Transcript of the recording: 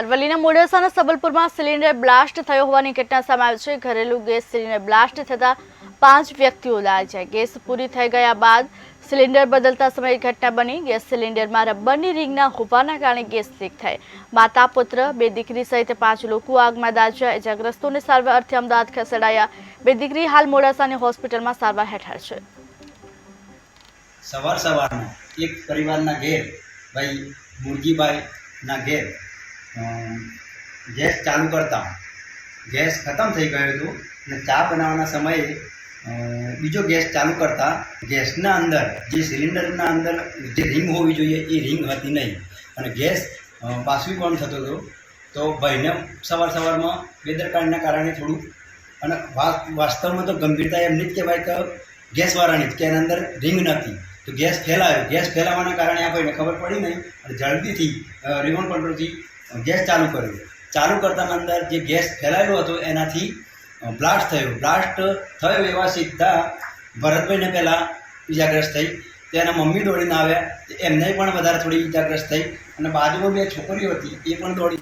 અરવલ્લીના મોડાસાના સબલપુરમાં cylinder blast થયો હોવાની ઘટના સામે આવી છે. ઘરેલું ગેસ સિલિન્ડર બ્લાસ્ટ થતા પાંચ વ્યક્તિઓ છે. ગેસ પૂરી થઈ ગયા બાદ સિલિન્ડર બદલતા સમયે ઘટના બની. ગેસ સિલિન્ડરમાં રબરની રિંગના હોવાના કારણે ગેસ લીક થઈ. માતા, પુત્ર, બે દીકરી સહિત પાંચ લોકો આગમાં દાજ્યા. ઇજાગ્રસ્તોને સારવાર અર્થે અમદાવાદ ખસેડાયા. બે દીકરી હાલ મોડાસાની હોસ્પિટલમાં સારવાર હેઠળ છે. સવાર સવારમાં એક પરિવારના ઘેર, ભાઈ મુરજીભાઈના ઘેર ગેસ ચાલુ કરતા ગેસ ખતમ થઈ ગયો હતો અને ચા બનાવવાના સમયે બીજો ગેસ ચાલુ કરતા. ગેસના અંદર, જે સિલિન્ડરના અંદર જે રિંગ હોવી જોઈએ, એ રિંગ હતી નહીં. અને ગેસ બાષ્પીકરણ થતો હતો. તો ભાઈને સવાર સવારમાં બેદરકારીના કારણે થોડું, અને વાસ્તવમાં તો ગંભીરતા એમની જ કહેવાય કે ગેસવાળાની જ, કે એના અંદર રિંગ નથી. તો ગેસ ફેલાયો. ગેસ ફેલાવાના કારણે આ ભાઈને ખબર પડી નહીં. અને જલ્દીથી રિમોટ કંટ્રોલથી ગેસ ચાલુ કર્યો. ચાલુ કરતાની અંદર જે ગેસ ફેલાયેલો હતો, એનાથી બ્લાસ્ટ થયો. બ્લાસ્ટ થયો એવા સીધા ભરતભાઈને પહેલાં ઇજાગ્રસ્ત થઈ. તેના મમ્મી દોડીને આવ્યા. એમને પણ વધારે થોડી ઇજાગ્રસ્ત થઈ. અને બાજુમાં બે છોકરીઓ હતી, એ પણ દોડી